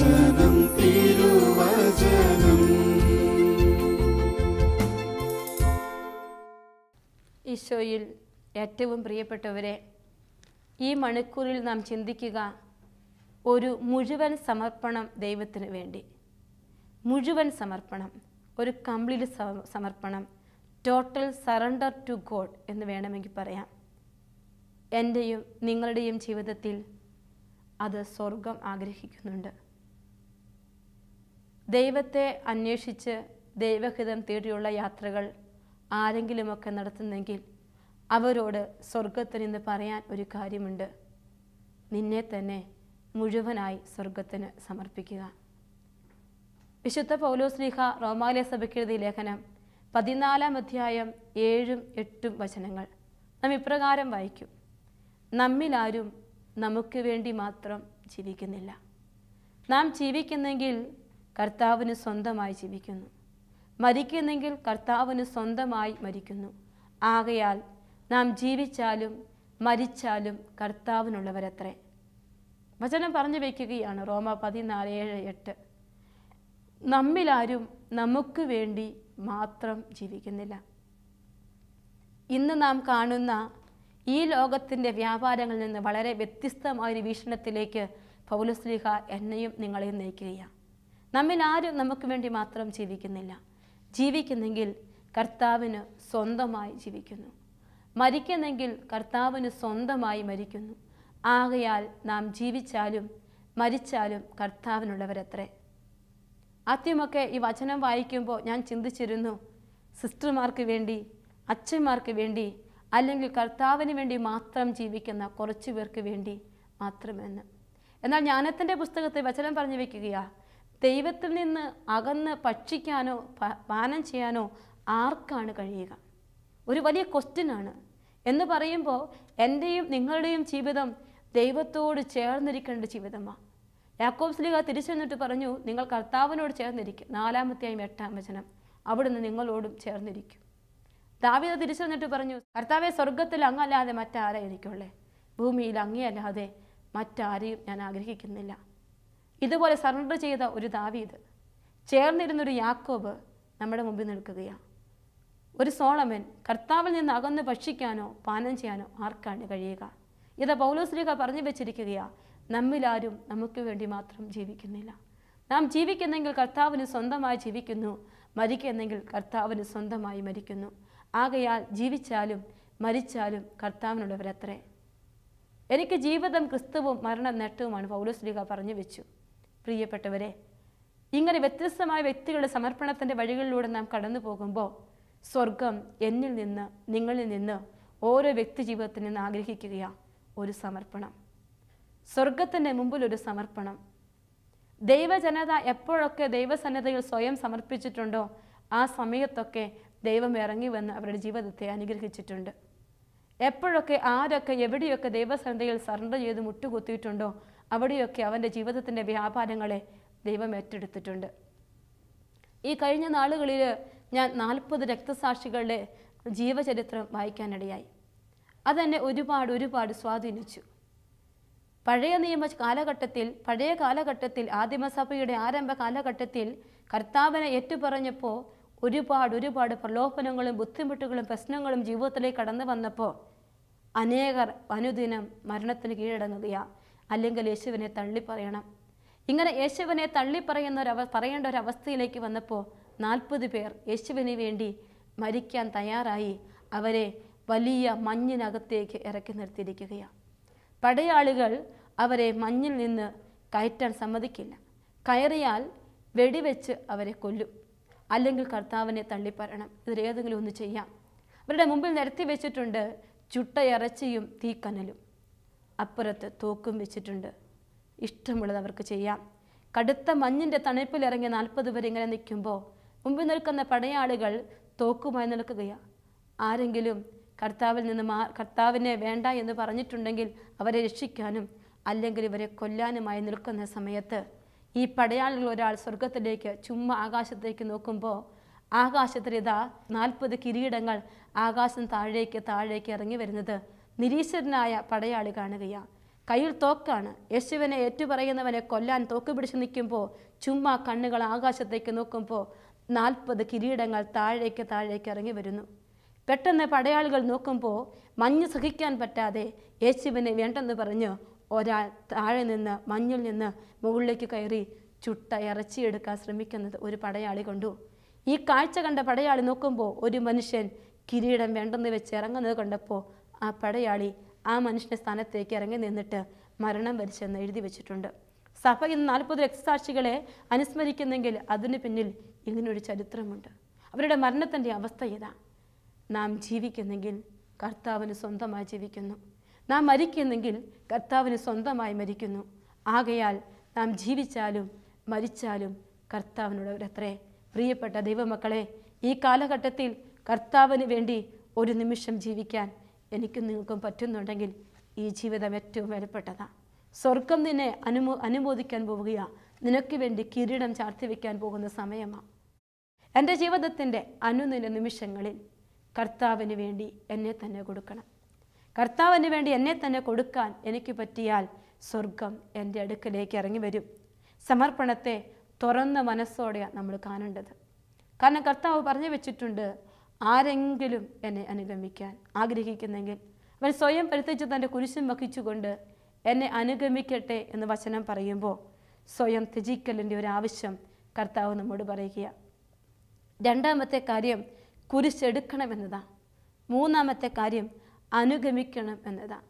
തിരുവചനം തിരുവചനം. ഈശോയിൽ ഏറ്റവും പ്രിയപ്പെട്ടവരെ ഈ മണിക്കൂറിൽ നാം ചിന്തിക്കുക ഒരു മുഴുവൻ സമർപ്പണം ദൈവത്തിന് വേണ്ടി. മുഴുവൻ സമർപ്പണം ഒരു കംപ്ലീറ്റ് സമർപ്പണം ടോട്ടൽ സറണ്ടർ ടു ഗോഡ് എന്ന് വേണമെങ്കിൽ പറയാം. എന്റെയും നിങ്ങളുടെയും ജീവിതത്തിൽ അത് സ്വർഗം ആഗ്രഹിക്കുന്നുണ്ട്. ദൈവത്തെ അന്വേഷിച്ച് ദൈവഹിതം തേടിയുള്ള യാത്രകൾ ആരെങ്കിലുമൊക്കെ നടത്തുന്നെങ്കിൽ അവരോട് സ്വർഗത്തിൽ നിന്ന് പറയാൻ ഒരു കാര്യമുണ്ട്. നിന്നെ തന്നെ മുഴുവനായി സ്വർഗത്തിന് സമർപ്പിക്കുക. വിശുദ്ധ പൗലോസ്ലിഹ റോമാലയ സഭയ്ക്കെഴുതി ലേഖനം പതിനാലാം അധ്യായം ഏഴും എട്ടും വചനങ്ങൾ നാം ഇപ്രകാരം വായിക്കും. നമ്മിലാരും നമുക്ക് വേണ്ടി മാത്രം ജീവിക്കുന്നില്ല. നാം ജീവിക്കുന്നെങ്കിൽ കർത്താവിന് സ്വന്തമായി ജീവിക്കുന്നു. മരിക്കുന്നെങ്കിൽ കർത്താവിന് സ്വന്തമായി മരിക്കുന്നു. ആകയാൽ നാം ജീവിച്ചാലും മരിച്ചാലും കർത്താവിനുള്ളവരത്രേ. വചനം പറഞ്ഞു വയ്ക്കുകയാണ് റോമ പതിനാല് ഏഴ് എട്ട്. നമ്മിലാരും നമുക്ക് വേണ്ടി മാത്രം ജീവിക്കുന്നില്ല. ഇന്ന് നാം കാണുന്ന ഈ ലോകത്തിന്റെ വ്യാപാരങ്ങളിൽ നിന്ന് വളരെ വ്യത്യസ്തമായൊരു വീക്ഷണത്തിലേക്ക് പൗലസ്ലിഹ എന്നെയും നിങ്ങളെയും നയിക്കുകയാണ്. നമ്മിൽ ആരും നമുക്ക് വേണ്ടി മാത്രം ജീവിക്കുന്നില്ല. ജീവിക്കുന്നെങ്കിൽ കർത്താവിന് സ്വന്തമായി ജീവിക്കുന്നു. മരിക്കുന്നെങ്കിൽ കർത്താവിന് സ്വന്തമായി മരിക്കുന്നു. ആകയാൽ നാം ജീവിച്ചാലും മരിച്ചാലും കർത്താവിനുള്ളവരത്രേ. ആദ്യമൊക്കെ ഈ വചനം വായിക്കുമ്പോൾ ഞാൻ ചിന്തിച്ചിരുന്നു സിസ്റ്റർമാർക്ക് വേണ്ടി അച്ഛന്മാർക്ക് വേണ്ടി അല്ലെങ്കിൽ കർത്താവിന് വേണ്ടി മാത്രം ജീവിക്കുന്ന കുറച്ചു പേർക്ക് വേണ്ടി മാത്രമെന്ന്. എന്നാൽ ജ്ഞാനത്തിന്റെ പുസ്തകത്തെ വചനം പറഞ്ഞു വെക്കുകയാ ദൈവത്തിൽ നിന്ന് അകന്ന് ഭക്ഷിക്കാനോ പാനം ചെയ്യാനോ ആർക്കാണ് കഴിയുക? ഒരു വലിയ ക്വസ്റ്റ്യനാണ് എന്ന് പറയുമ്പോൾ എന്റെയും നിങ്ങളുടെയും ജീവിതം ദൈവത്തോട് ചേർന്നിരിക്കേണ്ട ജീവിതമാണ് യാക്കോബ് സ്ലിഹ തിരിച്ചെന്നിട്ട് പറഞ്ഞു നിങ്ങൾ കർത്താവിനോട് ചേർന്നിരിക്കും. നാലാമത്തെയും എട്ടാം വചനം. അവിടുന്ന് നിങ്ങളോടും ചേർന്നിരിക്കും. ദാവീദ് തിരിച്ചെന്നിട്ട് പറഞ്ഞു കർത്താവെ സ്വർഗത്തിൽ അങ്ങല്ലാതെ മറ്റാരാ എനിക്കുള്ളേ ഭൂമിയിൽ അങ്ങയല്ലാതെ മറ്റാരെയും ഞാൻ ആഗ്രഹിക്കുന്നില്ല. ഇതുപോലെ സറണ്ടർ ചെയ്ത ഒരു ദാവീദ് ചേർന്നിരുന്നൊരു യാക്കോബ് നമ്മുടെ മുമ്പിൽ നിൽക്കുകയാണ്. ഒരു സോളമൻ കർത്താവിൽ നിന്ന് അകന്ന് ഭക്ഷിക്കാനോ പാനം ചെയ്യാനോ ആർക്കാണ് കഴിയുക? ഇത് പൗലോസ്ലിക പറഞ്ഞു വെച്ചിരിക്കുകയാണ് നമ്മിലാരും നമുക്ക് വേണ്ടി മാത്രം ജീവിക്കുന്നില്ല. നാം ജീവിക്കുന്നെങ്കിൽ കർത്താവിന് സ്വന്തമായി ജീവിക്കുന്നു മരിക്കുന്നെങ്കിൽ കർത്താവിന് സ്വന്തമായി മരിക്കുന്നു. ആകയാൽ ജീവിച്ചാലും മരിച്ചാലും കർത്താവിനുള്ളവരത്രേ. എനിക്ക് ജീവിതം ക്രിസ്തുവും മരണം നേട്ടവുമാണ് പൗലോസ്ലിക പറഞ്ഞു വെച്ചു. പ്രിയപ്പെട്ടവരെ ഇങ്ങനെ വ്യത്യസ്തമായ വ്യക്തികളുടെ സമർപ്പണത്തിന്റെ വഴികളിലൂടെ നാം കടന്നു പോകുമ്പോൾ സ്വർഗം എന്നിൽ നിന്ന് നിങ്ങളിൽ നിന്ന് ഓരോ വ്യക്തി ജീവിതത്തിൽ നിന്ന് ആഗ്രഹിക്കുകയാണ് ഒരു സമർപ്പണം. സ്വർഗത്തിന്റെ മുമ്പിൽ ഒരു സമർപ്പണം. ദൈവജനത എപ്പോഴൊക്കെ ദൈവസന്നദ്ധയിൽ സ്വയം സമർപ്പിച്ചിട്ടുണ്ടോ ആ സമയത്തൊക്കെ ദൈവം ഇറങ്ങി വന്ന് അവരുടെ ജീവിതത്തെ അനുഗ്രഹിച്ചിട്ടുണ്ട്. എപ്പോഴൊക്കെ ആരൊക്കെ എവിടെയൊക്കെ ദൈവസന്നദ്ധയിൽ സറണ്ടർ ചെയ്ത് മുട്ടുകുത്തിയിട്ടുണ്ടോ അവിടെയൊക്കെ അവന്റെ ജീവിതത്തിന്റെ വ്യാപാരങ്ങളെ ദൈവം ഏറ്റെടുത്തിട്ടുണ്ട്. ഈ കഴിഞ്ഞ നാളുകളിൽ ഞാൻ നാൽപ്പത് രക്തസാക്ഷികളുടെ ജീവചരിത്രം വായിക്കാനിടയായി. അതെന്നെ ഒരുപാട് ഒരുപാട് സ്വാധീനിച്ചു. പഴയ നിയമ കാലഘട്ടത്തിൽ പഴയ കാലഘട്ടത്തിൽ ആദിമസഭയുടെ ആരംഭ കാലഘട്ടത്തിൽ കർത്താവിനെ ഏറ്റുപറഞ്ഞപ്പോൾ ഒരുപാട് ഒരുപാട് പ്രലോഭനങ്ങളും ബുദ്ധിമുട്ടുകളും പ്രശ്നങ്ങളും ജീവിതത്തിലേക്ക് കടന്നു വന്നപ്പോൾ അനേകർ അനുദിനം മരണത്തിന് കീഴടങ്ങുകയാ. അല്ലെങ്കിൽ യേശുവിനെ തള്ളിപ്പറയണം. ഇങ്ങനെ യേശുവിനെ തള്ളിപ്പറയുന്ന ഒരു പറയേണ്ട ഒരു അവസ്ഥയിലേക്ക് വന്നപ്പോൾ നാൽപ്പത് പേർ യേശുവിന് വേണ്ടി മരിക്കാൻ തയ്യാറായി. അവരെ വലിയ മഞ്ഞിനകത്തേക്ക് ഇറക്കി നിർത്തിയിരിക്കുകയാണ് പടയാളികൾ അവരെ മഞ്ഞിൽ നിന്ന് കയറ്റാൻ സമ്മതിക്കില്ല. കയറിയാൽ വെടിവെച്ച് അവരെ കൊല്ലും. അല്ലെങ്കിൽ കർത്താവിനെ തള്ളിപ്പറയണം. ഇതിലേതെങ്കിലും ഒന്ന് ചെയ്യാം. അവരുടെ മുമ്പിൽ നിരത്തി വെച്ചിട്ടുണ്ട് ചുട്ട ഇറച്ചിയും തീക്കനലും. അപ്പുറത്ത് തോക്കും വെച്ചിട്ടുണ്ട്. ഇഷ്ടമുള്ളത് അവർക്ക് ചെയ്യാം. കടുത്ത മഞ്ഞിന്റെ തണുപ്പിൽ ഇറങ്ങിയ നാൽപ്പത് പേർ ഇങ്ങനെ നിൽക്കുമ്പോൾ മുമ്പിൽ നിൽക്കുന്ന പടയാളികൾ തോക്കുമായി നിൽക്കുകയാണ് ആരെങ്കിലും കർത്താവിൽ നിന്ന് മാ കർത്താവിനെ വേണ്ട എന്ന് പറഞ്ഞിട്ടുണ്ടെങ്കിൽ അവരെ രക്ഷിക്കാനും അല്ലെങ്കിൽ ഇവരെ കൊല്ലാനുമായി നിൽക്കുന്ന സമയത്ത് ഈ പടയാളികൾ ഒരാൾ സ്വർഗത്തിലേക്ക് ചുമ്മാ ആകാശത്തേക്ക് നോക്കുമ്പോൾ ആകാശത്തിൽ ഇതാ നാൽപ്പത് കിരീടങ്ങൾ ആകാശം താഴേക്ക് താഴേക്ക് ഇറങ്ങി വരുന്നത് നിരീശ്വരനായ പടയാളി കാണുകയാണ് കയ്യിൽ തോക്കാണ്. യേശുവിനെ ഏറ്റുപറയുന്നവനെ കൊല്ലാൻ തോക്ക് പിടിച്ച് നിൽക്കുമ്പോൾ ചുമ്മാ കണ്ണുകൾ ആകാശത്തേക്ക് നോക്കുമ്പോൾ നാൽപ്പത് കിരീടങ്ങൾ താഴേക്ക് താഴേക്ക് ഇറങ്ങി വരുന്നു. പെട്ടെന്ന് പടയാളികൾ നോക്കുമ്പോൾ മഞ്ഞ് സഹിക്കാൻ പറ്റാതെ യേശുവിനെ വേണ്ടെന്ന് പറഞ്ഞ് ഒരാൾ താഴെ നിന്ന് മഞ്ഞിൽ നിന്ന് മുകളിലേക്ക് കയറി ചുട്ട ഇറച്ചിയെടുക്കാൻ ശ്രമിക്കുന്നത് ഒരു പടയാളി കണ്ടു. ഈ കാഴ്ച കണ്ട പടയാളി നോക്കുമ്പോൾ ഒരു മനുഷ്യൻ കിരീടം വേണ്ടെന്ന് വെച്ച് ഇറങ്ങുന്നത് കണ്ടപ്പോൾ ആ പടയാളി ആ മനുഷ്യന്റെ സ്ഥാനത്തേക്ക് ഇറങ്ങി നിന്നിട്ട് മരണം വരിച്ചെന്ന് എഴുതി വെച്ചിട്ടുണ്ട്. സഭ ഇന്ന് നാൽപ്പത് രക്തസാക്ഷികളെ അനുസ്മരിക്കുന്നെങ്കിൽ അതിന് പിന്നിൽ ഇങ്ങനൊരു ചരിത്രമുണ്ട്. അവരുടെ മരണത്തിന്റെ അവസ്ഥ ഇതാ നാം ജീവിക്കുന്നെങ്കിൽ കർത്താവിന് സ്വന്തമായി ജീവിക്കുന്നു. നാം മരിക്കുന്നെങ്കിൽ കർത്താവിന് സ്വന്തമായി മരിക്കുന്നു. ആകയാൽ നാം ജീവിച്ചാലും മരിച്ചാലും കർത്താവിനോടത്രേ പ്രിയപ്പെട്ട ദൈവമക്കളെ ഈ കാലഘട്ടത്തിൽ കർത്താവിന് വേണ്ടി ഒരു നിമിഷം ജീവിക്കാൻ എനിക്കും നിങ്ങൾക്കും പറ്റുന്നുണ്ടെങ്കിൽ ഈ ജീവിതം ഏറ്റവും വിലപ്പെട്ടതാണ് സ്വർഗം നിന്നെ അനുമോ അനുമോദിക്കാൻ പോവുകയാ. നിനക്ക് വേണ്ടി കിരീടം ചാർത്തി വയ്ക്കാൻ പോകുന്ന സമയമാണ് എന്റെ ജീവിതത്തിന്റെ അനുദിന നിമിഷങ്ങളിൽ കർത്താവിന് വേണ്ടി എന്നെ തന്നെ കൊടുക്കണം. കർത്താവിന് വേണ്ടി എന്നെ തന്നെ കൊടുക്കാൻ എനിക്ക് പറ്റിയാൽ സ്വർഗം എന്റെ അടുക്കലേക്ക് ഇറങ്ങി വരും. സമർപ്പണത്തെ തുറന്ന മനസ്സോടെയാണ് നമ്മൾ കാണേണ്ടത്. കാരണം കർത്താവ് പറഞ്ഞു വെച്ചിട്ടുണ്ട് ആരെങ്കിലും എന്നെ അനുഗമിക്കാൻ ആഗ്രഹിക്കുന്നെങ്കിൽ അവൻ സ്വയം പരിത്യച്ച് തന്റെ കുരിശും വഹിച്ചുകൊണ്ട് എന്നെ അനുഗമിക്കട്ടെ എന്ന് വചനം പറയുമ്പോൾ സ്വയം ത്യജിക്കലിന്റെ ഒരു ആവശ്യം കർത്താവ് നമ്മോട് പറയുക രണ്ടാമത്തെ കാര്യം കുരിശെടുക്കണമെന്നതാണ്. മൂന്നാമത്തെ കാര്യം അനുഗമിക്കണം എന്നതാണ്.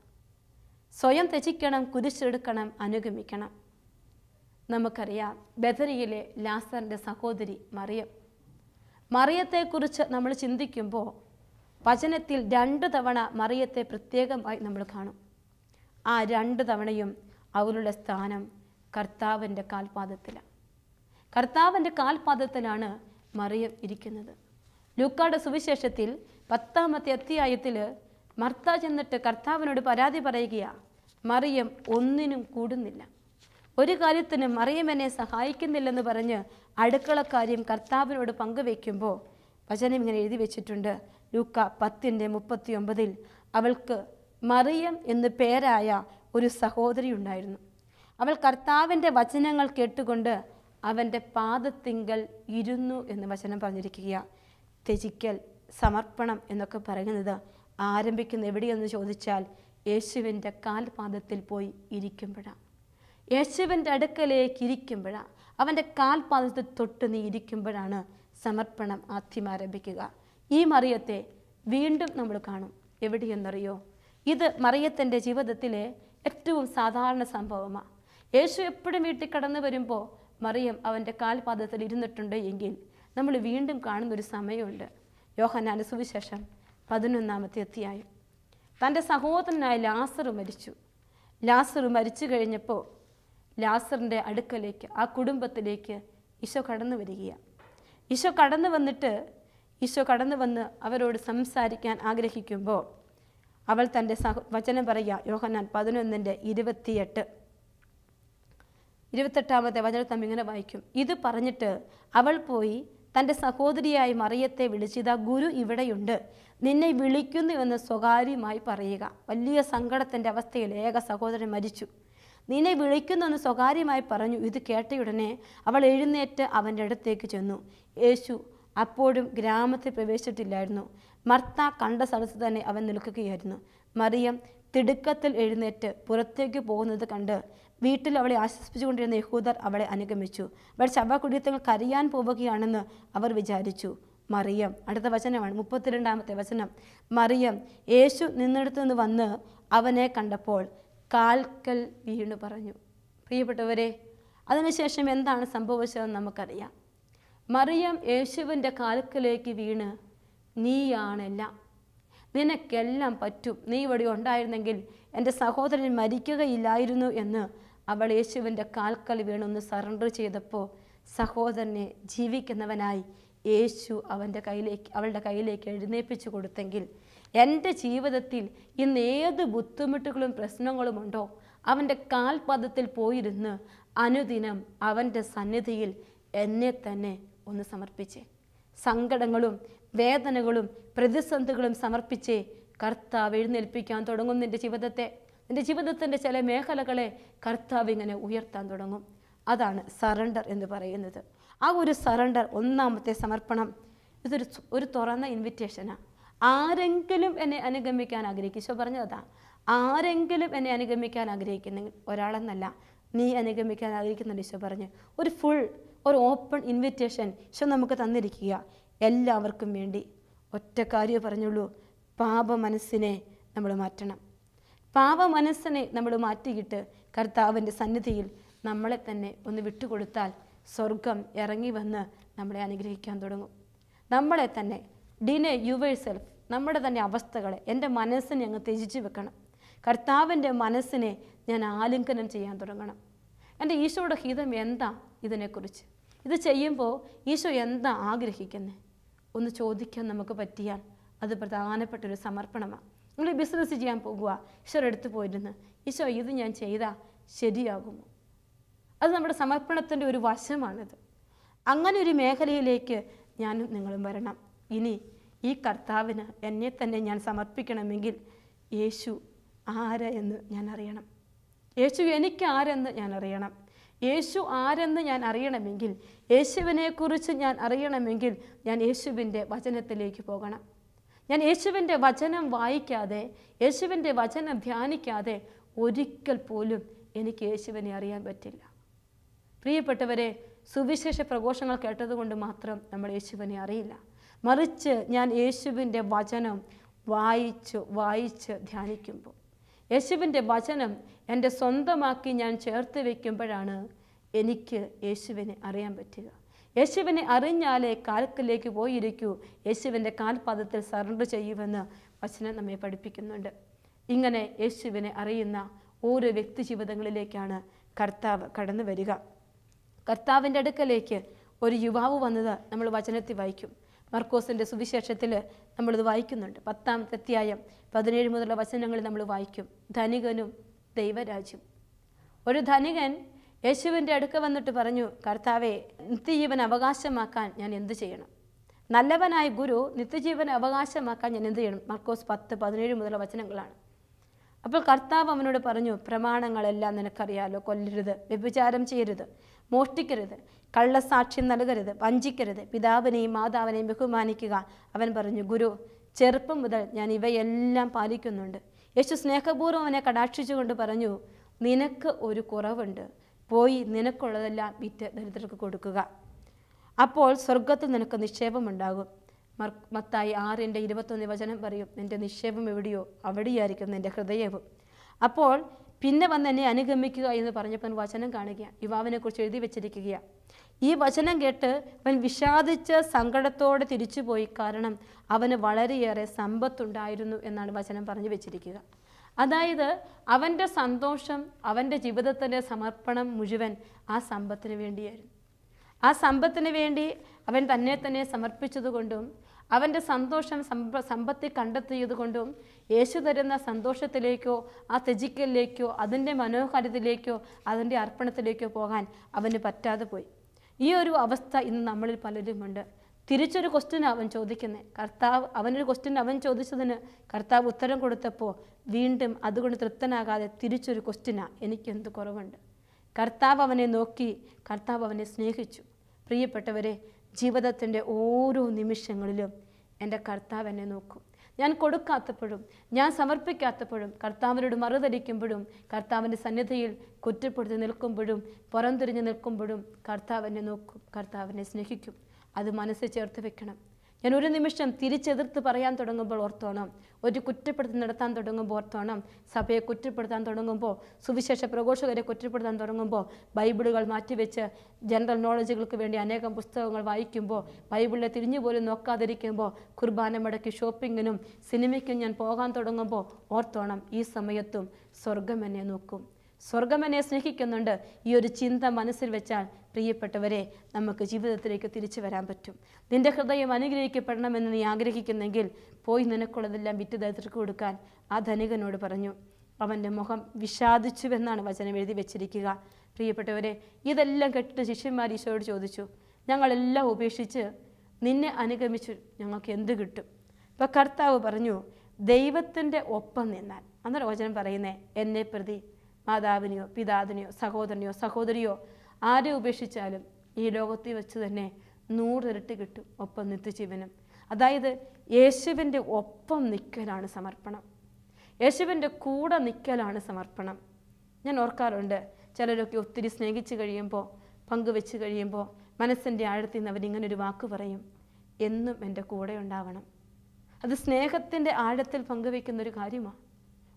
സ്വയം ത്യജിക്കണം കുരിശെടുക്കണം അനുഗമിക്കണം. നമുക്കറിയാം ബദറിയിലെ ലാസറിന്റെ സഹോദരി മറിയം മറിയത്തെക്കുറിച്ച് നമ്മൾ ചിന്തിക്കുമ്പോൾ വചനത്തിൽ രണ്ട് തവണ മറിയത്തെ പ്രത്യേകമായി നമ്മൾ കാണും. ആ രണ്ട് തവണയും അവരുടെ സ്ഥാനം കർത്താവിന്റെ കാൽപാദത്തിലാണ്. കർത്താവിന്റെ കാൽപാദത്തിലാണ് മറിയം ഇരിക്കുന്നത്. ലൂക്കാട് സുവിശേഷത്തിൽ പത്താമത്തെ അധ്യായത്തിൽ മർത്ത ചെന്നിട്ട് കർത്താവിനോട് പരാതി പറയുകയാണ് മറിയം ഒന്നിനും കൂടുന്നില്ല. ഒരു കാര്യത്തിനും മറിയം എന്നെ സഹായിക്കുന്നില്ലെന്ന് പറഞ്ഞ് അടുക്കളക്കാര്യം കർത്താവിനോട് പങ്കുവെക്കുമ്പോൾ വചനം ഇങ്ങനെ എഴുതി വെച്ചിട്ടുണ്ട്. ലൂക്ക പത്തിന്റെ മുപ്പത്തി ഒമ്പതിൽ അവൾക്ക് മറിയം എന്ന് പേരായ ഒരു സഹോദരി ഉണ്ടായിരുന്നു. അവൾ കർത്താവിന്റെ വചനങ്ങൾ കേട്ടുകൊണ്ട് അവന്റെ പാദത്തിങ്കൽ ഇരുന്നു എന്ന് വചനം പറഞ്ഞിരിക്കുക. ത്യജിക്കൽ സമർപ്പണം എന്നൊക്കെ പറയുന്നത് ആരംഭിക്കുന്ന എവിടെയെന്ന് ചോദിച്ചാൽ യേശുവിന്റെ കാൽപാദത്തിൽ പോയി ഇരിക്കുമ്പോഴാണ്. യേശുവിന്റെ അടുക്കലേക്ക് ഇരിക്കുമ്പോഴാണ് അവന്റെ കാൽപാദത്തിൽ തൊട്ട് നീ ഇരിക്കുമ്പോഴാണ് സമർപ്പണം ആദ്യം ആരംഭിക്കുക. ഈ മറിയത്തെ വീണ്ടും നമ്മൾ കാണും. എവിടെയെന്നറിയോ? ഇത് മറിയത്തിന്റെ ജീവിതത്തിലെ ഏറ്റവും സാധാരണ സംഭവമാണ് യേശു എപ്പോഴും വീട്ടിൽ കടന്നു വരുമ്പോൾ മറിയം അവന്റെ കാൽപാദത്തിൽ ഇരുന്നിട്ടുണ്ട് എങ്കിൽ നമ്മൾ വീണ്ടും കാണുന്നൊരു സമയമുണ്ട്. യോഹനാന സുവിശേഷം പതിനൊന്നാമത്തെ അധ്യായം. തന്റെ സഹോദരനായ ലാസർ മരിച്ചു. ലാസർ മരിച്ചു കഴിഞ്ഞപ്പോൾ ലാസറിന്റെ അടുക്കലേക്ക് ആ കുടുംബത്തിലേക്ക് ഈശോ കടന്നു വരികയാണ്. ഈശോ കടന്നു വന്നിട്ട് ഈശോ കടന്നു വന്ന് അവരോട് സംസാരിക്കാൻ ആഗ്രഹിക്കുമ്പോൾ അവൾ തന്റെ സഹ വചനം പറയുക യോഹന്നാൻ പതിനൊന്നിന്റെ ഇരുപത്തിയെട്ട്. ഇരുപത്തെട്ടാമത്തെ വചനത്തം ഇങ്ങനെ വായിക്കും. ഇത് പറഞ്ഞിട്ട് അവൾ പോയി തന്റെ സഹോദരിയായി മറിയത്തെ വിളിച്ചിതാ ഗുരു ഇവിടെയുണ്ട്. നിന്നെ വിളിക്കുന്നു എന്ന് സ്വകാര്യമായി പറയുക. വലിയ സങ്കടത്തിന്റെ അവസ്ഥയിൽ ഏക സഹോദരൻ മരിച്ചു. നിന്നെ വിളിക്കുന്നെന്ന് സ്വകാര്യമായി പറഞ്ഞു. ഇത് കേട്ടയുടനെ അവൾ എഴുന്നേറ്റ് അവന്റെ അടുത്തേക്ക് ചെന്നു. യേശു അപ്പോഴും ഗ്രാമത്തിൽ പ്രവേശിച്ചിട്ടില്ലായിരുന്നു. മർത്ത കണ്ട സ്ഥലത്ത് തന്നെ അവൻ നിൽക്കുകയായിരുന്നു. മറിയം തിടുക്കത്തിൽ എഴുന്നേറ്റ് പുറത്തേക്ക് പോകുന്നത് കണ്ട് വീട്ടിൽ അവളെ ആശ്വസിപ്പിച്ചുകൊണ്ടിരുന്ന യഹൂദർ അവളെ അനുഗമിച്ചു. അവൾ ശവകുടീരത്തങ്ങൾ കരയാൻ പോവുകയാണെന്ന് അവർ വിചാരിച്ചു. മറിയം അടുത്ത വചനമാണ് മുപ്പത്തിരണ്ടാമത്തെ വചനം. മറിയം യേശു നിന്നിടത്തു നിന്ന് വന്ന് അവനെ കണ്ടപ്പോൾ കാൽക്കൽ വീണു പറഞ്ഞു. പ്രിയപ്പെട്ടവരെ അതിനുശേഷം എന്താണ് സംഭവിച്ചതെന്ന് നമുക്കറിയാം. മറിയം യേശുവിന്റെ കാൽക്കലേക്ക് വീണ് നീയാണെല്ലാം. നിനക്കെല്ലാം പറ്റും. നീ ഇവിടെ ഉണ്ടായിരുന്നെങ്കിൽ എന്റെ സഹോദരൻ മരിക്കുകയില്ലായിരുന്നു എന്ന് അവൾ യേശുവിന്റെ കാൽക്കൽ വീണൊന്ന് സറണ്ടർ ചെയ്തപ്പോൾ സഹോദരനെ ജീവിക്കുന്നവനായി യേശു അവന്റെ കയ്യിലേക്ക് അവളുടെ കയ്യിലേക്ക് എഴുന്നേൽപ്പിച്ചു കൊടുത്തെങ്കിൽ എന്റെ ജീവിതത്തിൽ ഇന്ന് ഏത് ബുദ്ധിമുട്ടുകളും പ്രശ്നങ്ങളും ഉണ്ടോ അവന്റെ കാൽപദത്തിൽ പോയിരുന്ന് അനുദിനം അവന്റെ സന്നിധിയിൽ എന്നെ തന്നെ ഒന്ന് സമർപ്പിച്ചേ. സങ്കടങ്ങളും വേദനകളും പ്രതിസന്ധികളും സമർപ്പിച്ചേ. കർത്താവ് എഴുന്നേൽപ്പിക്കാൻ തുടങ്ങും നിന്റെ ജീവിതത്തെ. നിന്റെ ജീവിതത്തിന്റെ ചില മേഖലകളെ കർത്താവ് ഇങ്ങനെ ഉയർത്താൻ തുടങ്ങും. അതാണ് സറണ്ടർ എന്ന് പറയുന്നത്. ആ ഒരു സറണ്ടർ ഒന്നാമത്തെ സമർപ്പണം. ഇതൊരു ഒരു തുറന്ന ഇൻവിറ്റേഷനാണ് ആരെങ്കിലും എന്നെ അനുഗമിക്കാൻ ആഗ്രഹിക്കും. ഈശോ ആരെങ്കിലും എന്നെ അനുഗമിക്കാൻ ആഗ്രഹിക്കുന്നെങ്കിൽ ഒരാളെന്നല്ല നീ അനുഗമിക്കാൻ ആഗ്രഹിക്കുന്നുണ്ട് ഈശോ പറഞ്ഞ്. ഒരു ഫുൾ ഒരു ഓപ്പൺ ഇൻവിറ്റേഷൻ ഈശോ നമുക്ക് തന്നിരിക്കുക. എല്ലാവർക്കും വേണ്ടി ഒറ്റ കാര്യമേ പറഞ്ഞുള്ളൂ. പാപ മനസ്സിനെ നമ്മൾ മാറ്റണം. പാപ മനസ്സിനെ നമ്മൾ മാറ്റിയിട്ട് കർത്താവിന്റെ സന്നിധിയിൽ നമ്മളെ തന്നെ ഒന്ന് വിട്ടുകൊടുത്താൽ സ്വർഗം ഇറങ്ങി വന്ന് നമ്മളെ അനുഗ്രഹിക്കാൻ തുടങ്ങും. നമ്മളെ തന്നെ ഡിനെ യുവർ സെൽഫ് നമ്മുടെ തന്നെ അവസ്ഥകളെ എന്റെ മനസ്സിനെ അങ്ങ് ത്യജിച്ച് വെക്കണം. കർത്താവിന്റെ മനസ്സിനെ ഞാൻ ആലിംഗനം ചെയ്യാൻ തുടങ്ങണം. എന്റെ ഈശോയുടെ ഹിതം എന്താ ഇതിനെക്കുറിച്ച്? ഇത് ചെയ്യുമ്പോൾ ഈശോ എന്താ ആഗ്രഹിക്കുന്നത് ഒന്ന് ചോദിക്കാൻ നമുക്ക് പറ്റിയാൽ അത് പ്രധാനപ്പെട്ടൊരു സമർപ്പണമാണ്. നിങ്ങൾ ബിസിനസ് ചെയ്യാൻ പോകുക ഈശോ എടുത്ത് പോയിരുന്ന് ഈശോ ഇത് ഞാൻ ചെയ്താൽ ശരിയാകുമോ? അത് നമ്മുടെ സമർപ്പണത്തിന്റെ ഒരു വശമാണിത്. അങ്ങനെ ഒരു മേഖലയിലേക്ക് ഞാനും നിങ്ങളും വരണം. ഇനി ഈ കർത്താവിന് എന്നെ തന്നെ ഞാൻ സമർപ്പിക്കണമെങ്കിൽ യേശു ആര് എന്ന് ഞാൻ അറിയണം. യേശു എനിക്ക് ആരെന്ന് ഞാൻ അറിയണം. യേശു ആരെന്ന് ഞാൻ അറിയണമെങ്കിൽ യേശുവിനെക്കുറിച്ച് ഞാൻ അറിയണമെങ്കിൽ ഞാൻ യേശുവിന്റെ വചനത്തിലേക്ക് പോകണം. ഞാൻ യേശുവിന്റെ വചനം വായിക്കാതെ യേശുവിന്റെ വചനം ധ്യാനിക്കാതെ ഒരിക്കൽ പോലും എനിക്ക് യേശുവിനെ അറിയാൻ പറ്റില്ല. പ്രിയപ്പെട്ടവരെ സുവിശേഷ പ്രഘോഷങ്ങൾ കേട്ടതുകൊണ്ട് മാത്രം നമ്മൾ യേശുവിനെ അറിയില്ല. മറിച്ച് ഞാൻ യേശുവിന്റെ വചനം വായിച്ച് വായിച്ച് ധ്യാനിക്കുമ്പോൾ. യേശുവിന്റെ വചനം എന്റെ സ്വന്തമാക്കി ഞാൻ ചേർത്ത് വയ്ക്കുമ്പോഴാണ് എനിക്ക് യേശുവിനെ അറിയാൻ പറ്റുക. യേശുവിനെ അറിഞ്ഞാലേ കാൽക്കിലേക്ക് പോയിരിക്കൂ. യേശുവിന്റെ കാൽപാദത്തിൽ സറണ്ടർ ചെയ്യുമെന്ന് വചനം നമ്മെ പഠിപ്പിക്കുന്നുണ്ട്. ഇങ്ങനെ യേശുവിനെ അറിയുന്ന ഓരോ വ്യക്തി ജീവിതങ്ങളിലേക്കാണ് കർത്താവ് കടന്നു വരിക കർത്താവിന്റെ അടുക്കലേക്ക് ഒരു യുവാവ് വന്നത് നമ്മൾ വചനത്തിൽ വായിക്കും. മർക്കോസിന്റെ സുവിശേഷത്തിൽ നമ്മളിത് വായിക്കുന്നുണ്ട്. പത്താമത്തെ അധ്യായം പതിനേഴ് മുതലുള്ള വചനങ്ങളിൽ നമ്മൾ വായിക്കും. ധനികനും ദൈവരാജ്യം. ഒരു ധനികൻ യേശുവിന്റെ അടുക്ക വന്നിട്ട് പറഞ്ഞു കർത്താവെ നിത്യജീവൻ അവകാശമാക്കാൻ ഞാൻ എന്ത് ചെയ്യണം? നല്ലവനായ ഗുരു നിത്യജീവൻ അവകാശമാക്കാൻ ഞാൻ എന്ത് ചെയ്യണം? മർക്കോസ് പത്ത് പതിനേഴ് മുതലുള്ള വചനങ്ങളാണ്. അപ്പോൾ കർത്താവ് അവനോട് പറഞ്ഞു പ്രമാണങ്ങളെല്ലാം നിനക്കറിയാലോ കൊല്ലരുത് വ്യഭിചാരം ചെയ്യരുത്. മോഷ്ടിക്കരുത്. കള്ളസാക്ഷ്യം നൽകരുത്. വഞ്ചിക്കരുത്. പിതാവിനെയും മാതാവിനെയും ബഹുമാനിക്കുക. അവൻ പറഞ്ഞു ഗുരു ചെറുപ്പം മുതൽ ഞാൻ ഇവയെല്ലാം പാലിക്കുന്നുണ്ട്. യേശു സ്നേഹപൂർവം അവനെ കടാക്ഷിച്ചുകൊണ്ട് പറഞ്ഞു നിനക്ക് ഒരു കുറവുണ്ട്. പോയി നിനക്കുള്ളതെല്ലാം വിറ്റ് ദരിദ്രർക്ക് കൊടുക്കുക. അപ്പോൾ സ്വർഗത്തിൽ നിനക്ക് നിക്ഷേപമുണ്ടാകും. മത്തായി ആറിന്റെ ഇരുപത്തൊന്ന് വചനം പറയും നിന്റെ നിക്ഷേപം എവിടെയോ അവിടെയായിരിക്കും നിന്റെ ഹൃദയവും. അപ്പോൾ പിന്നെ വന്ന് എന്നെ അനുഗമിക്കുക എന്ന് പറഞ്ഞപ്പോൾ വചനം കാണുക യുവാവിനെക്കുറിച്ച് എഴുതി വെച്ചിരിക്കുകയാണ് ഈ വചനം കേട്ട് അവൻ വിഷാദിച്ച് സങ്കടത്തോടെ തിരിച്ചുപോയി. കാരണം അവന് വളരെയേറെ സമ്പത്തുണ്ടായിരുന്നു എന്നാണ് വചനം പറഞ്ഞു വെച്ചിരിക്കുക. അതായത് അവന്റെ സന്തോഷം അവന്റെ ജീവിതത്തിന്റെ സമർപ്പണം മുഴുവൻ ആ സമ്പത്തിന് വേണ്ടിയായിരുന്നു. ആ സമ്പത്തിന് വേണ്ടി അവൻ തന്നെ തന്നെ സമർപ്പിച്ചതുകൊണ്ടും അവന്റെ സന്തോഷം സമ്പ സമ്പത്തി കണ്ടെത്തിയത് കൊണ്ടും യേശു തരുന്ന സന്തോഷത്തിലേക്കോ ആ ത്യജിക്കലിലേക്കോ അതിന്റെ മനോഹാരിതയിലേക്കോ അതിന്റെ അർപ്പണത്തിലേക്കോ പോകാൻ അവന് പറ്റാതെ പോയി. ഈ ഒരു അവസ്ഥ ഇന്ന് നമ്മളിൽ പലരുമുണ്ട്. തിരിച്ചൊരു ക്വസ്റ്റ്യൻ അവൻ ചോദിക്കുന്നത് കർത്താവ് അവനൊരു ക്വസ്റ്റ്യൻ അവൻ ചോദിച്ചതിന് കർത്താവ് ഉത്തരം കൊടുത്തപ്പോൾ വീണ്ടും അതുകൊണ്ട് തൃപ്തനാകാതെ തിരിച്ചൊരു ക്വസ്റ്റ്യനാ എനിക്കെന്ത് കുറവുണ്ട്? കർത്താവ് അവനെ നോക്കി കർത്താവ് അവനെ സ്നേഹിച്ചു. പ്രിയപ്പെട്ടവരെ ജീവിതത്തിന്റെ ഓരോ നിമിഷങ്ങളിലും എന്റെ കർത്താവ് എന്നെ നോക്കും. ഞാൻ കൊടുക്കാത്തപ്പോഴും ഞാൻ സമർപ്പിക്കാത്തപ്പോഴും കർത്താവിനോട് മറുതരിക്കുമ്പോഴും കർത്താവിന്റെ സന്നിധിയിൽ കുറ്റപ്പെടുത്തി നിൽക്കുമ്പോഴും പുറംതിരിഞ്ഞ് നിൽക്കുമ്പോഴും കർത്താവിനെ നോക്കും കർത്താവിനെ സ്നേഹിക്കും. അത് മനസ്സിൽ ചേർത്ത് വെക്കണം. ഞാൻ ഒരു നിമിഷം തിരിച്ചെതിർത്ത് പറയാൻ തുടങ്ങുമ്പോൾ ഓർത്തോണം. ഒരു കുറ്റപ്പെടുത്തി നടത്താൻ തുടങ്ങുമ്പോൾ ഓർത്തോണം. സഭയെ കുറ്റപ്പെടുത്താൻ തുടങ്ങുമ്പോൾ സുവിശേഷ പ്രഘോഷകരെ കുറ്റപ്പെടുത്താൻ തുടങ്ങുമ്പോൾ ബൈബിളുകൾ മാറ്റിവെച്ച് ജനറൽ നോളജുകൾക്ക് വേണ്ടി അനേകം പുസ്തകങ്ങൾ വായിക്കുമ്പോൾ ബൈബിളിനെ തിരിഞ്ഞു പോലും നോക്കാതിരിക്കുമ്പോൾ കുർബാന മടക്കി ഷോപ്പിങ്ങിനും സിനിമയ്ക്കും ഞാൻ പോകാൻ തുടങ്ങുമ്പോൾ ഓർത്തോണം. ഈ സമയത്തും സ്വർഗം എന്നെ നോക്കും. സ്വർഗം സ്നേഹിക്കുന്നുണ്ട്. ഈ ഒരു ചിന്ത മനസ്സിൽ വെച്ചാൽ പ്രിയപ്പെട്ടവരെ നമുക്ക് ജീവിതത്തിലേക്ക് തിരിച്ചു വരാൻ പറ്റും. നിന്റെ ഹൃദയം അനുഗ്രഹിക്കപ്പെടണമെന്ന് നീ ആഗ്രഹിക്കുന്നെങ്കിൽ പോയി നിനക്കുള്ളതെല്ലാം വിറ്റ് ദരിദ്രർക്ക് കൊടുക്കാൻ ആ ധനികനോട് പറഞ്ഞു. അവന്റെ മുഖം വിഷാദിച്ചുവെന്നാണ് വചനം എഴുതി വെച്ചിരിക്കുക. പ്രിയപ്പെട്ടവരെ ഇതെല്ലാം കേട്ടിട്ട് ശിഷ്യന്മാർ ഈശോയോട് ചോദിച്ചു ഞങ്ങളെല്ലാം ഉപേക്ഷിച്ച് നിന്നെ അനുഗമിച്ചു ഞങ്ങൾക്ക് എന്ത് കിട്ടും? അപ്പോൾ കർത്താവ് പറഞ്ഞു ദൈവത്തിന്റെ ഒപ്പം നിന്നാൽ. അന്നൊരു വചനം പറയുന്നേ എന്നെ പ്രതി മാതാവിനെയോ പിതാവിനെയോ സഹോദരനെയോ സഹോദരിയോ ആരെ ഉപേക്ഷിച്ചാലും ഈ ലോകത്തിൽ വെച്ച് തന്നെ നൂറിരട്ടി കിട്ടും ഒപ്പം നിത്യജീവനും. അതായത് യേശുവിന്റെ ഒപ്പം നിൽക്കലാണ് സമർപ്പണം. യേശുവിന്റെ കൂടെ നിൽക്കലാണ് സമർപ്പണം. ഞാൻ ഓർക്കാറുണ്ട് ചിലരൊക്കെ ഒത്തിരി സ്നേഹിച്ച് കഴിയുമ്പോൾ പങ്കുവെച്ച് കഴിയുമ്പോൾ മനസ്സിന്റെ ആഴത്തിൽ നിന്ന് അവരിങ്ങനെ ഒരു വാക്ക് പറയും എന്നും എന്റെ കൂടെ ഉണ്ടാവണം. അത് സ്നേഹത്തിന്റെ ആഴത്തിൽ പങ്കുവെക്കുന്ന ഒരു കാര്യമാണ്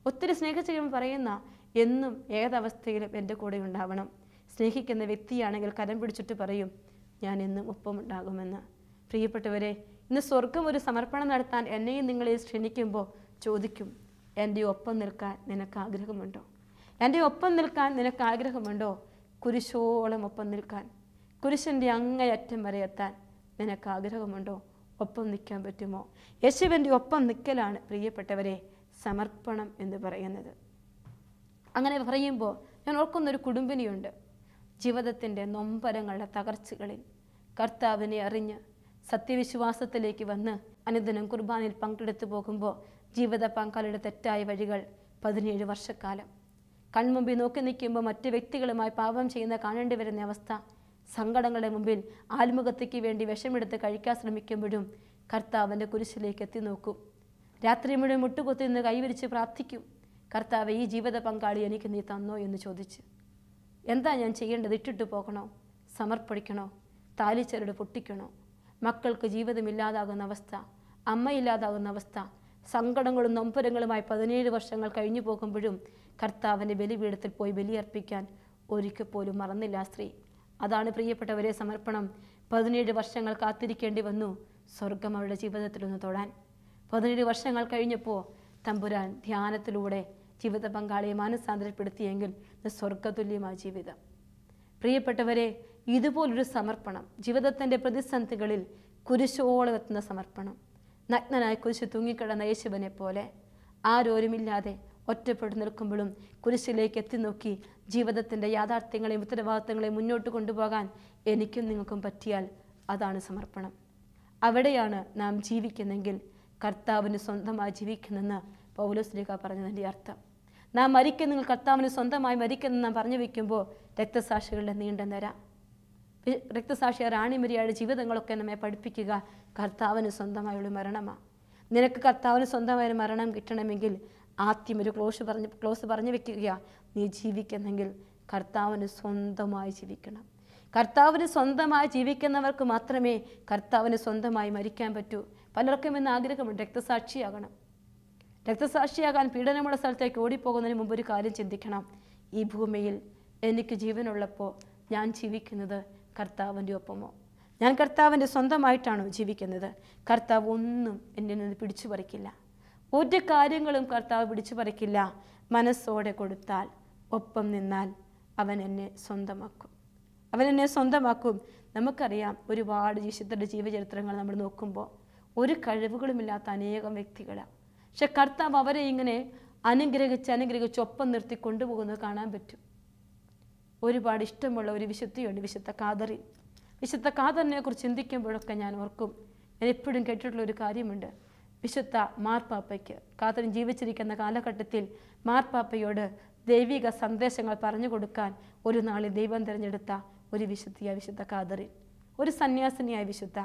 ഒത്തിരി സ്നേഹിച്ച് കഴിയുമ്പോൾ പറയുന്ന എന്നും ഏതവസ്ഥയിലും എന്റെ കൂടെ ഉണ്ടാവണം. സ്നേഹിക്കുന്ന വ്യക്തിയാണെങ്കിൽ കരം പിടിച്ചിട്ട് പറയും ഞാൻ എന്നും ഒപ്പമുണ്ടാകുമെന്ന്. പ്രിയപ്പെട്ടവരെ ഇന്ന് സ്വർഗം ഒരു സമർപ്പണം നടത്താൻ എന്നെയും നിങ്ങളെ ക്ഷണിക്കുമ്പോൾ ചോദിക്കും എന്റെ ഒപ്പം നിൽക്കാൻ നിനക്ക് ആഗ്രഹമുണ്ടോ? എന്റെ ഒപ്പം നിൽക്കാൻ നിനക്ക് ആഗ്രഹമുണ്ടോ? കുരിശോളം ഒപ്പം നിൽക്കാൻ കുരിശിന്റെ അങ്ങയറ്റം വരെ എത്താൻ നിനക്ക് ആഗ്രഹമുണ്ടോ? ഒപ്പം നിൽക്കാൻ പറ്റുമോ? യേശുവിന്റെ ഒപ്പം നിൽക്കലാണ് പ്രിയപ്പെട്ടവരെ സമർപ്പണം എന്ന് പറയുന്നത്. അങ്ങനെ പറയുമ്പോൾ ഞാൻ ഓർക്കുന്നൊരു കുടുംബിനിയുണ്ട്. ജീവിതത്തിന്റെ നൊമ്പരങ്ങളുടെ തകർച്ചകളിൽ കർത്താവിനെ അറിഞ്ഞ് സത്യവിശ്വാസത്തിലേക്ക് വന്ന് അനുദിനം കുർബാനയിൽ പങ്കെടുത്തു പോകുമ്പോൾ ജീവിത പങ്കാളിയുടെ തെറ്റായ വഴികൾ പതിനേഴ് വർഷക്കാലം. കൺമുമ്പിൽ നോക്കി നിൽക്കുമ്പോൾ മറ്റു വ്യക്തികളുമായി പാപം ചെയ്യുന്ന കാണേണ്ടി വരുന്ന അവസ്ഥ സങ്കടങ്ങളുടെ മുമ്പിൽ ആത്മഹത്യയ്ക്ക് വേണ്ടി വിഷമെടുത്ത് കഴിക്കാൻ ശ്രമിക്കുമ്പോഴും കർത്താവിന്റെ കുരിശിലേക്ക് എത്തി നോക്കും. രാത്രി മുഴുവൻ മുട്ടുകൊത്തി നിന്ന് കൈവരിച്ച് പ്രാർത്ഥിക്കും. കർത്താവ് ഈ ജീവിത പങ്കാളി എനിക്ക് നീ തന്നോ എന്ന് ചോദിച്ച്. എന്താ ഞാൻ ചെയ്യേണ്ടത്? ഇട്ടിട്ട് പോകണോ? സമർപ്പിക്കണോ? താലിച്ചരട് പൊട്ടിക്കണോ? മക്കൾക്ക് ജീവിതമില്ലാതാകുന്ന അവസ്ഥ അമ്മയില്ലാതാകുന്ന അവസ്ഥ സങ്കടങ്ങളും നൊമ്പരങ്ങളുമായി പതിനേഴ് വർഷങ്ങൾ കഴിഞ്ഞു പോകുമ്പോഴും കർത്താവിന്റെ ബലിപീഠത്തിൽ പോയി ബലിയർപ്പിക്കാൻ ഒരിക്കൽ പോലും മറന്നില്ല സ്ത്രീ. അതാണ് പ്രിയപ്പെട്ടവരെ സമർപ്പണം. പതിനേഴ് വർഷങ്ങൾ കാത്തിരിക്കേണ്ടി വന്നു സ്വർഗം ജീവിതത്തിൽ ജീവിതത്തിലൊന്ന് തൊടാൻ. പതിനേഴ് വർഷങ്ങൾ കഴിഞ്ഞപ്പോൾ തമ്പുരാൻ ധ്യാനത്തിലൂടെ ജീവിത പങ്കാളിയെ മാനസാന്തരപ്പെടുത്തിയെങ്കിൽ സ്വർഗതുല്യമായ ജീവിതം. പ്രിയപ്പെട്ടവരെ ഇതുപോലൊരു സമർപ്പണം ജീവിതത്തിന്റെ പ്രതിസന്ധികളിൽ കുരിശോളം എത്തുന്ന സമർപ്പണം നഗ്നനായി കുരിശ് തൂങ്ങിക്കിടന്ന യേശുവിനെ പോലെ ആരോരുമില്ലാതെ ഒറ്റപ്പെട്ടു നിൽക്കുമ്പോഴും കുരിശിലേക്ക് എത്തി നോക്കി ജീവിതത്തിന്റെ യാഥാർത്ഥ്യങ്ങളെയും ഉത്തരവാദിത്തങ്ങളെയും മുന്നോട്ട് കൊണ്ടുപോകാൻ എനിക്കും നിങ്ങൾക്കും പറ്റിയാൽ അതാണ് സമർപ്പണം. അവിടെയാണ് നാം ജീവിക്കുന്നെങ്കിൽ കർത്താവിന് സ്വന്തമായി ജീവിക്കുന്നെന്ന് പൗലോസ്ലിക പറഞ്ഞതിന്റെ അർത്ഥം. നാം മരിക്കുന്ന നിങ്ങൾ കർത്താവിന് സ്വന്തമായി മരിക്കുന്ന നാം പറഞ്ഞു വയ്ക്കുമ്പോൾ രക്തസാക്ഷികളുടെ നീണ്ട നിര. രക്തസാക്ഷിയ റാണിമരിയുടെ ജീവിതങ്ങളൊക്കെ നമ്മെ പഠിപ്പിക്കുക കർത്താവിന് സ്വന്തമായുള്ള മരണമാണ് നിനക്ക് കർത്താവിന് സ്വന്തമായ ഒരു മരണം കിട്ടണമെങ്കിൽ ആദ്യം ഒരു ക്ലോസ് പറഞ്ഞ് ക്ലോസ് പറഞ്ഞു വെക്കുക. നീ ജീവിക്കുന്നെങ്കിൽ കർത്താവിന് സ്വന്തമായി ജീവിക്കണം. കർത്താവിന് സ്വന്തമായി ജീവിക്കുന്നവർക്ക് മാത്രമേ കർത്താവിന് സ്വന്തമായി മരിക്കാൻ പറ്റൂ. പലർക്കും ഇന്ന് ആഗ്രഹമുണ്ട് രക്തസാക്ഷിയാകണം. രക്തസാക്ഷിയാകാൻ പീഡനമുള്ള സ്ഥലത്തേക്ക് ഓടിപ്പോകുന്നതിന് മുമ്പ് ഒരു കാര്യം ചിന്തിക്കണം. ഈ ഭൂമിയിൽ എനിക്ക് ജീവനുള്ളപ്പോൾ ഞാൻ ജീവിക്കുന്നത് കർത്താവിന്റെ ഒപ്പമോ? ഞാൻ കർത്താവിന്റെ സ്വന്തമായിട്ടാണോ ജീവിക്കുന്നത്? കർത്താവ് ഒന്നും എന്നിൽ നിന്ന് പിടിച്ചു പറിക്കില്ല. ഒരു കാര്യങ്ങളും കർത്താവ് പിടിച്ചു പറിക്കില്ല. മനസ്സോടെ കൊടുത്താൽ ഒപ്പം നിന്നാൽ അവൻ എന്നെ സ്വന്തമാക്കും. അവൻ എന്നെ സ്വന്തമാക്കും. നമുക്കറിയാം ഒരുപാട് വിശുദ്ധരുടെ ജീവചരിത്രങ്ങൾ നമ്മൾ നോക്കുമ്പോൾ ഒരു കഴിവുകളുമില്ലാത്ത അനേകം വ്യക്തികളാണ്. പക്ഷെ കർത്താവ് അവരെ ഇങ്ങനെ അനുഗ്രഹിച്ച് അനുഗ്രഹിച്ച് ഒപ്പം നിർത്തി കൊണ്ടുപോകുന്നത് കാണാൻ പറ്റും. ഒരുപാട് ഇഷ്ടമുള്ള ഒരു വിശുദ്ധിയുണ്ട് വിശുദ്ധ കാതറി. വിശുദ്ധ കാതറിനെ കുറിച്ച് ചിന്തിക്കുമ്പോഴൊക്കെ ഞാൻ ഓർക്കും. ഞാൻ എപ്പോഴും കേട്ടിട്ടുള്ള ഒരു കാര്യമുണ്ട്. വിശുദ്ധ മാർപ്പാപ്പയ്ക്ക് കാതറിൻ ജീവിച്ചിരിക്കുന്ന കാലഘട്ടത്തിൽ മാർപ്പാപ്പയോട് ദൈവിക സന്ദേശങ്ങൾ പറഞ്ഞു കൊടുക്കാൻ ഒരു നാളിൽ ദൈവം തിരഞ്ഞെടുത്ത ഒരു വിശുദ്ധിയായ വിശുദ്ധ കാതറിൻ ഒരു സന്യാസിനിയായ വിശുദ്ധ.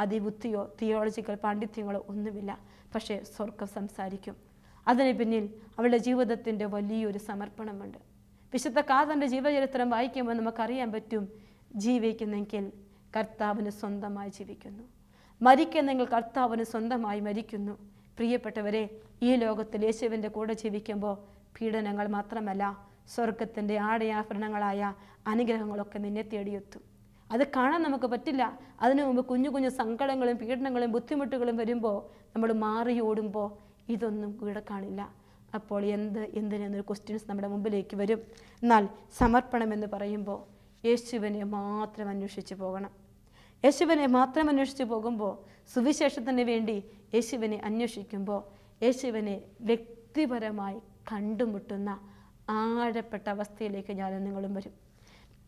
അതിബുദ്ധിയോ തിയോളജിക്കൽ പാണ്ഡിത്യങ്ങളോ ഒന്നുമില്ല. പക്ഷേ സ്വർഗം സംസാരിക്കും. അതിന് പിന്നിൽ അവളുടെ ജീവിതത്തിന്റെ വലിയൊരു സമർപ്പണമുണ്ട്. വിശുദ്ധ കാതന്റെ ജീവചരിത്രം വായിക്കുമ്പോൾ നമുക്കറിയാൻ പറ്റും ജീവിക്കുന്നെങ്കിൽ കർത്താവിന് സ്വന്തമായി ജീവിക്കുന്നു. മരിക്കുന്നെങ്കിൽ കർത്താവിന് സ്വന്തമായി മരിക്കുന്നു. പ്രിയപ്പെട്ടവരെ ഈ ലോകത്തിൽ യേശുവിന്റെ കൂടെ ജീവിക്കുമ്പോൾ പീഡനങ്ങൾ മാത്രമല്ല സ്വർഗത്തിന്റെ ആടയാഭരണങ്ങളായ അനുഗ്രഹങ്ങളൊക്കെ നിന്നെ തേടിയെത്തും. അത് കാണാൻ നമുക്ക് പറ്റില്ല. അതിനു മുമ്പ് കുഞ്ഞു കുഞ്ഞു സങ്കടങ്ങളും പീഡനങ്ങളും ബുദ്ധിമുട്ടുകളും വരുമ്പോൾ നമ്മൾ മാറി ഓടുമ്പോൾ ഇതൊന്നും കൂടെ കാണില്ല. അപ്പോൾ എന്ത് എന്തിനെന്നൊരു ക്വസ്റ്റ്യൻസ് നമ്മുടെ മുമ്പിലേക്ക് വരും. എന്നാൽ സമർപ്പണം എന്ന് പറയുമ്പോൾ യേശുവിനെ മാത്രം അന്വേഷിച്ച് പോകണം. യേശുവിനെ മാത്രം അന്വേഷിച്ച് പോകുമ്പോൾ സുവിശേഷത്തിന് വേണ്ടി യേശുവിനെ അന്വേഷിക്കുമ്പോൾ യേശുവിനെ വ്യക്തിപരമായി കണ്ടുമുട്ടുന്ന ആഴപ്പെട്ട അവസ്ഥയിലേക്ക് ഞാനും നിങ്ങളും വരും.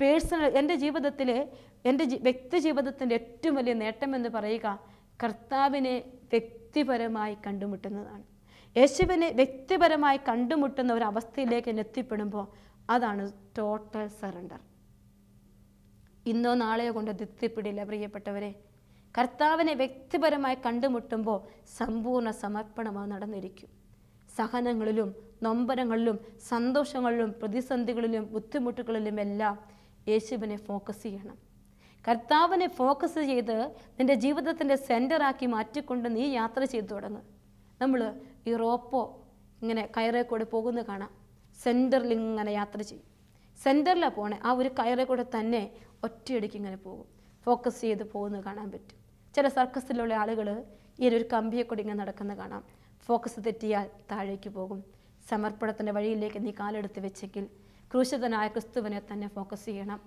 പേഴ്സണൽ എന്റെ ജീവിതത്തിൽ എന്റെ വ്യക്തി ജീവിതത്തിന്റെ ഏറ്റവും വലിയ നേട്ടം എന്ന് പറയുക കർത്താവിനെ വ്യക്തിപരമായി കണ്ടുമുട്ടുന്നതാണ്. യേശുവിനെ വ്യക്തിപരമായി കണ്ടുമുട്ടുന്ന ഒരു അവസ്ഥയിലേക്ക് എന്നെ എത്തിപ്പെടുമ്പോൾ അതാണ് ടോട്ടൽ സറണ്ടർ ഇന്നോ നാളെയോ കൊണ്ട് അത് എത്തിപ്പെടില്ല പ്രിയപ്പെട്ടവരെ. കർത്താവിനെ വ്യക്തിപരമായി കണ്ടുമുട്ടുമ്പോൾ സമ്പൂർണ സമർപ്പണമാണ് നടന്നിരിക്കും. സഹനങ്ങളിലും നൊമ്പരങ്ങളിലും സന്തോഷങ്ങളിലും പ്രതിസന്ധികളിലും ബുദ്ധിമുട്ടുകളിലും എല്ലാം യേശുവിനെ ഫോക്കസ് ചെയ്യണം. കർത്താവിനെ ഫോക്കസ് ചെയ്ത് നിന്റെ ജീവിതത്തിന്റെ സെന്ററാക്കി മാറ്റിക്കൊണ്ട് നീ യാത്ര ചെയ്തു തുടങ്ങും. നമ്മൾ ഈ റോപ്പോ ഇങ്ങനെ കയറേ കൂടെ പോകുന്നത് കാണാം. സെന്ററിൽ ഇങ്ങനെ യാത്ര ചെയ്യും. സെന്ററിലാണ് പോണേ. ആ ഒരു കയറേ കൂടെ തന്നെ ഒറ്റയടിക്ക് ഇങ്ങനെ പോകും. ഫോക്കസ് ചെയ്ത് പോകുന്നത് കാണാൻ പറ്റും. ചില സർക്കസിലുള്ള ആളുകൾ ഈ ഒരു കമ്പിയെ കൂടി ഇങ്ങനെ നടക്കുന്ന കാണാം. ഫോക്കസ് തെറ്റിയാൽ താഴേക്ക് പോകും. സമർപ്പണത്തിന്റെ വഴിയിലേക്ക് നീ കാലെടുത്ത് വെച്ചെങ്കിൽ ക്രൂശിതനായ ക്രിസ്തുവിനെ തന്നെ ഫോക്കസ് ചെയ്യണം.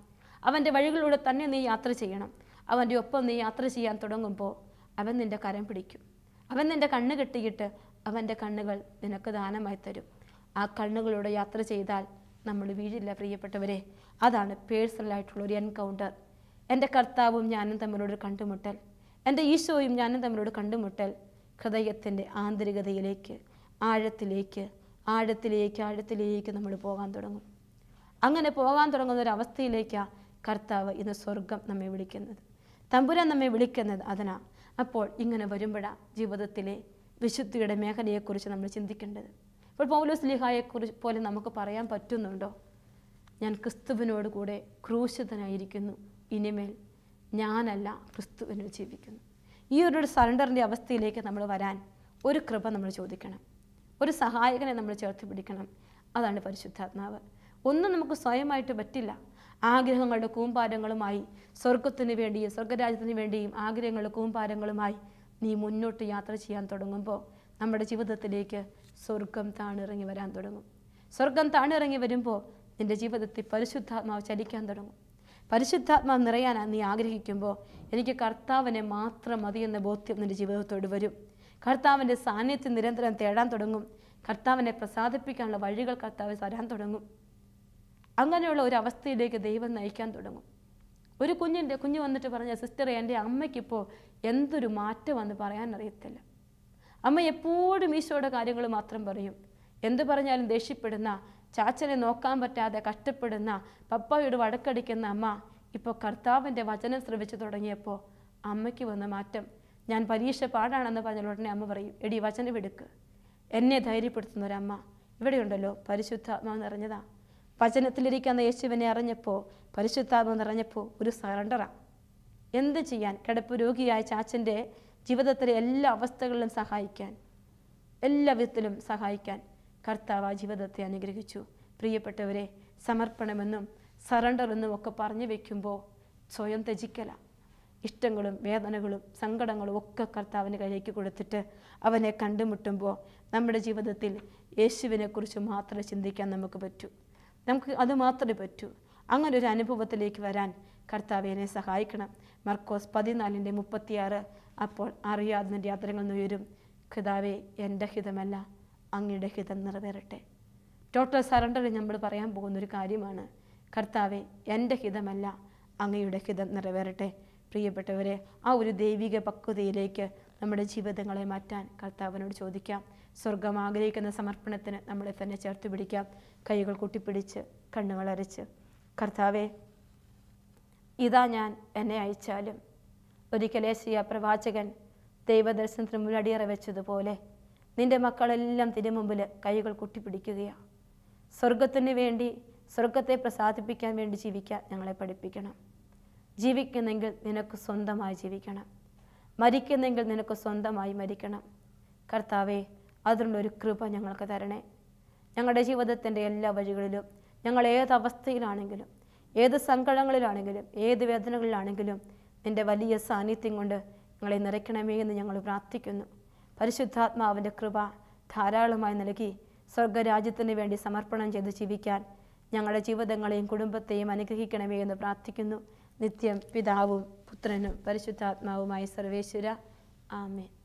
അവന്റെ വഴികളിലൂടെ തന്നെ നീ യാത്ര ചെയ്യണം. അവന്റെ ഒപ്പം നീ യാത്ര ചെയ്യാൻ തുടങ്ങുമ്പോൾ അവൻ നിന്റെ കരം പിടിക്കും. അവൻ നിന്റെ കണ്ണ് കെട്ടിയിട്ട് അവന്റെ കണ്ണുകൾ നിനക്ക് ദാനമായി തരും. ആ കണ്ണുകളിലൂടെ യാത്ര ചെയ്താൽ നമ്മൾ വീഴില്ല പ്രിയപ്പെട്ടവരെ. അതാണ് പേഴ്സണലായിട്ടുള്ള ഒരു എൻകൗണ്ടർ എന്റെ കർത്താവും ഞാനും തമ്മിലൊരു കണ്ടുമുട്ടൽ. എന്റെ ഈശോയും ഞാനും തമ്മിലൊരു കണ്ടുമുട്ടൽ. ഹൃദയത്തിന്റെ ആന്തരികതയിലേക്ക് ആഴത്തിലേക്ക് ആഴത്തിലേക്ക് ആഴത്തിലേക്ക് നമ്മൾ പോകാൻ തുടങ്ങും. അങ്ങനെ പോകാൻ തുടങ്ങുന്ന ഒരു അവസ്ഥയിലേക്കാണ് കർത്താവ് ഇന്ന് സ്വർഗം നമ്മെ വിളിക്കുന്നത്. തമ്പുരാൻ നമ്മെ വിളിക്കുന്നത് അതിനാ. അപ്പോൾ ഇങ്ങനെ വരുമ്പോഴാണ് ജീവിതത്തിലെ വിശുദ്ധിയുടെ മേഖലയെക്കുറിച്ച് നമ്മൾ ചിന്തിക്കേണ്ടത്. ഇപ്പോൾ പൗലോസ് ലിഹായെക്കുറിച്ച് പോലെ നമുക്ക് പറയാൻ പറ്റുന്നുണ്ടോ? ഞാൻ ക്രിസ്തുവിനോട് കൂടെ ക്രൂശിതനായിരിക്കുന്നു. ഇനിമേൽ ഞാനല്ല ക്രിസ്തുവിന് ജീവിക്കുന്നു. ഈ ഒരു സറണ്ടറിന്റെ അവസ്ഥയിലേക്ക് നമ്മൾ വരാൻ ഒരു കൃപ നമ്മൾ ചോദിക്കണം. ഒരു സഹായകനെ നമ്മൾ ചേർത്ത് പിടിക്കണം. അതാണ് പരിശുദ്ധാത്മാവ്. ഒന്നും നമുക്ക് സ്വയമായിട്ട് പറ്റില്ല. ആഗ്രഹങ്ങളുടെ കൂമ്പാരങ്ങളുമായി സ്വർഗത്തിന് വേണ്ടിയും സ്വർഗരാജ്യത്തിന് വേണ്ടിയും ആഗ്രഹങ്ങളുടെ കൂമ്പാരങ്ങളുമായി നീ മുന്നോട്ട് യാത്ര ചെയ്യാൻ തുടങ്ങുമ്പോൾ നമ്മുടെ ജീവിതത്തിലേക്ക് സ്വർഗം താണിറങ്ങി വരാൻ തുടങ്ങും. സ്വർഗം താണിറങ്ങി വരുമ്പോൾ നിന്റെ ജീവിതത്തിൽ പരിശുദ്ധാത്മാവ് ചലിക്കാൻ തുടങ്ങും. പരിശുദ്ധാത്മാവ് നിറയാനാണ് നീ ആഗ്രഹിക്കുമ്പോൾ എനിക്ക് കർത്താവിനെ മാത്രം മതി എന്ന ബോധ്യം നിന്റെ ജീവിതത്തോട് വരും. കർത്താവിന്റെ സാന്നിധ്യം നിരന്തരം തേടാൻ തുടങ്ങും. കർത്താവിനെ പ്രസാദിപ്പിക്കാനുള്ള വഴികൾ കർത്താവ് തരാൻ തുടങ്ങും. അങ്ങനെയുള്ള ഒരു അവസ്ഥയിലേക്ക് ദൈവം നയിക്കാൻ തുടങ്ങും. ഒരു കുഞ്ഞിന്റെ കുഞ്ഞ് വന്നിട്ട് പറഞ്ഞ സിസ്റ്ററെ എന്റെ അമ്മയ്ക്കിപ്പോൾ എന്തൊരു മാറ്റമെന്ന് പറയാൻ അറിയത്തില്ല അമ്മ എപ്പോഴും ഈശോയുടെ കാര്യങ്ങൾ മാത്രം പറയും. എന്ത് പറഞ്ഞാലും ദേഷ്യപ്പെടുന്ന ചാച്ചനെ നോക്കാൻ പറ്റാതെ കഷ്ടപ്പെടുന്ന പപ്പയോട് വടക്കടിക്കുന്ന അമ്മ ഇപ്പോൾ കർത്താവിന്റെ വചനം ശ്രമിച്ചു തുടങ്ങിയപ്പോൾ അമ്മയ്ക്ക് വന്ന മാറ്റം. ഞാൻ പരീക്ഷ പാടാണെന്ന് പറഞ്ഞ ഉടനെ അമ്മ പറയും എടി വചനം എടുക്ക്. എന്നെ ധൈര്യപ്പെടുത്തുന്ന ഒരമ്മ ഇവിടെയുണ്ടല്ലോ പരിശുദ്ധാത്മാവ് നിറഞ്ഞതാ വചനത്തിലിരിക്കുന്ന യേശുവിനെ അറിഞ്ഞപ്പോൾ പരിശുദ്ധാത്മ നിറഞ്ഞപ്പോൾ ഒരു സറണ്ടറാണ് എന്ത് ചെയ്യാൻ? കിടപ്പ് രോഗിയായ ചാച്ചന്റെ ജീവിതത്തിലെ എല്ലാ അവസ്ഥകളിലും സഹായിക്കാൻ എല്ലാ വിധത്തിലും സഹായിക്കാൻ കർത്താവ് ആ ജീവിതത്തെ അനുഗ്രഹിച്ചു. പ്രിയപ്പെട്ടവരെ സമർപ്പണമെന്നും സറണ്ടർ എന്നും ഒക്കെ പറഞ്ഞു വെക്കുമ്പോൾ സ്വയം ത്യജിക്കല. ഇഷ്ടങ്ങളും വേദനകളും സങ്കടങ്ങളും ഒക്കെ കർത്താവിന് കയ്യിലേക്ക് കൊടുത്തിട്ട് അവനെ കണ്ടുമുട്ടുമ്പോൾ നമ്മുടെ ജീവിതത്തിൽ യേശുവിനെക്കുറിച്ച് മാത്രമേ ചിന്തിക്കാൻ നമുക്ക് പറ്റൂ. നമുക്ക് അത് മാത്രമേ പറ്റൂ. അങ്ങനെ ഒരു അനുഭവത്തിലേക്ക് വരാൻ കർത്താവിനെ സഹായിക്കണം. മർക്കോസ് പതിനാലിന്റെ മുപ്പത്തിയാറ്. അപ്പോൾ അറിയാതെ യാത്രകൾ ഉയരും. ഹിതാവേ എന്റെ ഹിതമല്ല അങ്ങയുടെ ഹിതം നിറവേറട്ടെ. ടോട്ടൽ സറണ്ടറിൽ നമ്മൾ പറയാൻ പോകുന്ന ഒരു കാര്യമാണ്. കർത്താവെ എന്റെ ഹിതമല്ല അങ്ങയുടെ ഹിതം നിറവേറട്ടെ. പ്രിയപ്പെട്ടവരെ ആ ഒരു ദൈവിക പക്വതയിലേക്ക് നമ്മുടെ ജീവിതങ്ങളെ മാറ്റാൻ കർത്താവിനോട് ചോദിക്കാം. സ്വർഗം ആഗ്രഹിക്കുന്ന സമർപ്പണത്തിന് നമ്മളെ തന്നെ ചേർത്ത് പിടിക്കാം. കൈകൾ കൂട്ടിപ്പിടിച്ച് കണ്ണുകൾ അരച്ച്. കർത്താവേ ഇതാ ഞാൻ എന്നെ അയച്ചാലും ഒരിക്കൽ ശ്രീ പ്രവാചകൻ ദൈവദർശനത്തിന് മുന്നടിയറ വെച്ചതുപോലെ നിന്റെ മക്കളെല്ലാം തിരുമുമ്പിൽ കൈകൾ കൂട്ടിപ്പിടിക്കുകയാണ് സ്വർഗത്തിന് വേണ്ടി സ്വർഗത്തെ പ്രസാദിപ്പിക്കാൻ വേണ്ടി ജീവിക്കാൻ ഞങ്ങളെ പഠിപ്പിക്കണം. ജീവിക്കുന്നെങ്കിൽ നിനക്ക് സ്വന്തമായി ജീവിക്കണം. മരിക്കുന്നെങ്കിൽ നിനക്ക് സ്വന്തമായി മരിക്കണം. കർത്താവെ അതിനുള്ളൊരു കൃപ ഞങ്ങൾക്ക് തരണേ. ഞങ്ങളുടെ ജീവിതത്തിന്റെ എല്ലാ വഴികളിലും ഞങ്ങൾ ഏത് അവസ്ഥയിലാണെങ്കിലും ഏത് സങ്കടങ്ങളിലാണെങ്കിലും ഏത് വേദനകളിലാണെങ്കിലും നിന്റെ വലിയ സാന്നിധ്യം കൊണ്ട് ഞങ്ങളെ നിറയ്ക്കണമേ എന്ന് ഞങ്ങൾ പ്രാർത്ഥിക്കുന്നു. പരിശുദ്ധാത്മാവിന്റെ കൃപ ധാരാളമായി നൽകി സ്വർഗരാജ്യത്തിന് വേണ്ടി സമർപ്പണം ചെയ്ത് ജീവിക്കാൻ ഞങ്ങളുടെ ജീവിതങ്ങളെയും കുടുംബത്തെയും അനുഗ്രഹിക്കണമേ എന്ന് പ്രാർത്ഥിക്കുന്നു. നിത്യം പിതാവും പുത്രനും പരിശുദ്ധാത്മാവുമായി സർവേശ്വര. ആമേൻ.